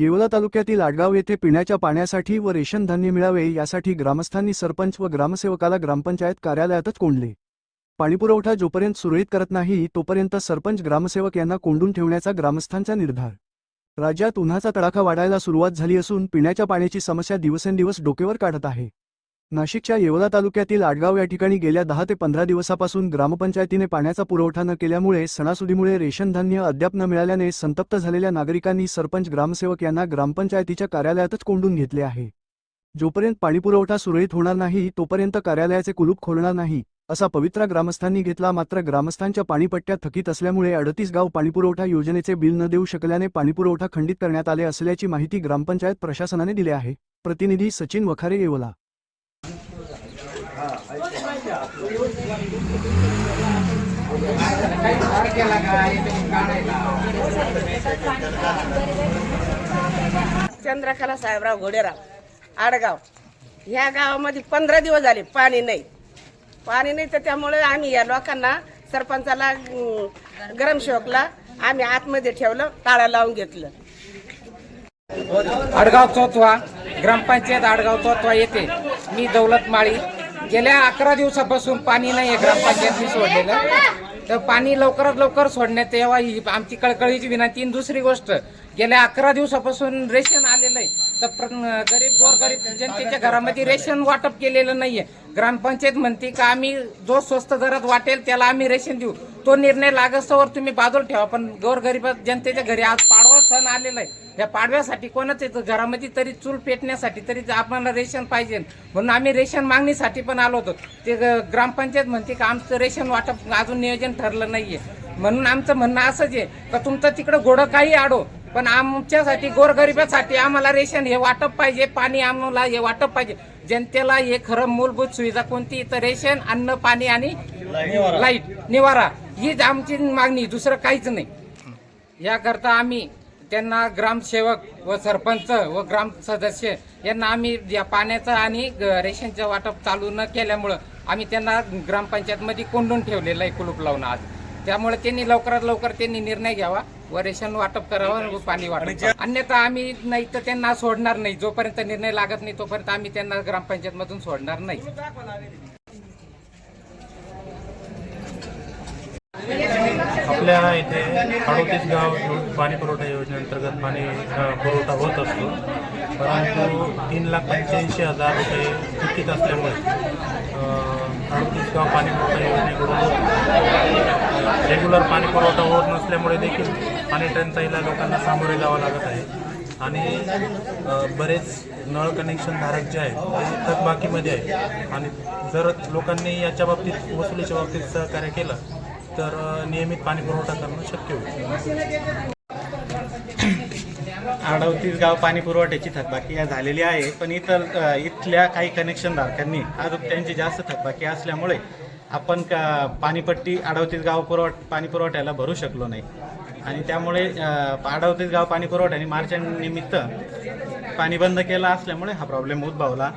येवला तालुक्यातील आडगाव येथे पिण्याच्या पाण्यासाठी व रेशन धान्य मिळावे यासाठी ग्रामस्थांनी सरपंच व ग्रामसेवकाला ग्रामपंचायत कार्यालयातच कोंडले. पाणीपुरवठा जोपर्यंत सुरळीत करत नाही तोपर्यंत सरपंच ग्रामसेवक यांना कोंडून ठेवण्याचा ग्रामस्थांचा निर्धार. राज्यात उन्हाचा तडाखा वाढायला सुरुवात झाली असून पिण्याच्या पाण्याची समस्या दिवसेंदिवस डोकेवर काढत आहे. नाशिकच्या येवला तालुक्यातील आडगाव या ठिकाणी गेल्या दहा ते पंधरा दिवसापासून ग्रामपंचायतीने पाण्याचा पुरवठा न केल्यामुळे सणासुदीमुळे रेशन धान्य अद्याप न मिळाल्याने संतप्त झालेल्या नागरिकांनी सरपंच ग्रामसेवक यांना ग्रामपंचायतीच्या कार्यालयातच कोंडून घेतले आहे. जोपर्यंत पाणीपुरवठा सुरळीत होणार नाही तोपर्यंत कार्यालयाचे कुलूप खोलणार नाही असा पवित्रा ग्रामस्थांनी घेतला. मात्र ग्रामस्थांच्या पाणीपट्ट्या थकीत असल्यामुळे अडतीस गाव पाणीपुरवठा योजनेचे बिल न देऊ शकल्याने पाणीपुरवठा खंडित करण्यात आले असल्याची माहिती ग्रामपंचायत प्रशासनाने दिली आहे. प्रतिनिधी सचिन वखारे येवला चंद्रकला साहेबराव घोडेराव आडगाव. ह्या गावामध्ये पंधरा दिवस झाले पाणी नाही. पाणी नाही तर त्यामुळे आम्ही या लोकांना सरपंचाला गरम शोकला आम्ही आतमध्ये ठेवलं ताळा लावून घेतलं. आडगाव चोतवा ग्रामपंचायत आडगाव चोतवा येथे मी दौलत माळी गेल्या अकरा दिवसापासून पाणी नाही आहे ग्रामपंचायतनी सोडलेलं. तर पाणी लवकरात लवकर सोडण्यात यावा ही आमची कळकळीची विनंती. दुसरी गोष्ट गेल्या अकरा दिवसापासून रेशन आलेलं आहे. तर प्र- गरीब गोरगरीब जनतेच्या घरामध्ये रेशन वाटप केलेलं नाहीये. ग्रामपंचायत म्हणते का आम्ही जो स्वस्त दरात वाटेल त्याला आम्ही रेशन देऊ. तो निर्णय लागस्तवर तुम्ही बाजूला ठेवा. पण गोरगरीब जनतेच्या घरी आज आलेला आहे. या पाडव्यासाठी कोणाच येतं घरामध्ये तरी चूल पेटण्यासाठी तरी आपल्याला रेशन पाहिजे. म्हणून आम्ही रेशन मागणीसाठी पण आलो होतो. ते ग्रामपंचायत म्हणते का आमचं रेशन वाटप अजून नियोजन ठरलं नाहीये. म्हणून आमचं म्हणणं असंच आहे का तुमचं तिकडं घोडं काही आडो पण आमच्यासाठी गोरगरिबासाठी आम्हाला रेशन हे वाटप पाहिजे पाणी आम्हाला हे वाटप पाहिजे. जनतेला हे खरं मूलभूत सुविधा कोणती? तर रेशन अन्न पाणी आणि लाइट निवारा. हीच आमची मागणी दुसरं काहीच नाही. याकरता आम्ही त्यांना ग्रामसेवक व सरपंच व ग्राम सदस्य यांना आम्ही या पाण्याचं आणि रेशनचं वाटप चालू न केल्यामुळं आम्ही त्यांना ग्रामपंचायतमध्ये कोंडून ठेवलेलं आहे कुलूप लावून आज. त्यामुळे त्यांनी लवकरात लवकर त्यांनी निर्णय घ्यावा व रेशन वाटप करावं व पाणी वाटप. अन्यथा आम्ही नाही तर त्यांना सोडणार नाही. जोपर्यंत निर्णय लागत नाही तोपर्यंत आम्ही त्यांना ग्रामपंचायतमधून सोडणार नाही. आपल्या इथे अडोतीस गाव पाणी पुरवठा योजनेअंतर्गत पाणी पुरवठा होत असतो. परंतु तीन लाख पंच्याऐंशी हजार रुपये चुकीत असल्यामुळे अडोतीस गाव पाणी पुरवठा योजनेकडून रेग्युलर पाणी पुरवठा होत नसल्यामुळे देखील पाणी टंचाईला लोकांना सामोरे जावं लागत आहे. आणि बरेच नळ कनेक्शन धारक जे आहेत ते थकबाकीमध्ये आहे आणि जर लोकांनी याच्या बाबतीत वसुलीच्या बाबतीत सहकार्य केलं तर नियमित पाणी पुरवठा करणं शक्य होईल. अडवतीस गाव पाणी पुरवठ्याची थकबाकी या झालेली आहे पण इतर इथल्या काही कनेक्शन धारकांनी अजून त्यांची जास्त थकबाकी असल्यामुळे आपण का पाणीपट्टी अडवतीस गाव पुरवठ पाणी पुरवठ्याला भरू शकलो नाही. आणि त्यामुळे अडवतीस गाव पाणी पुरवठ्याने मार्चनिमित्त पाणी बंद केलं असल्यामुळे हा प्रॉब्लेम उद्भवला.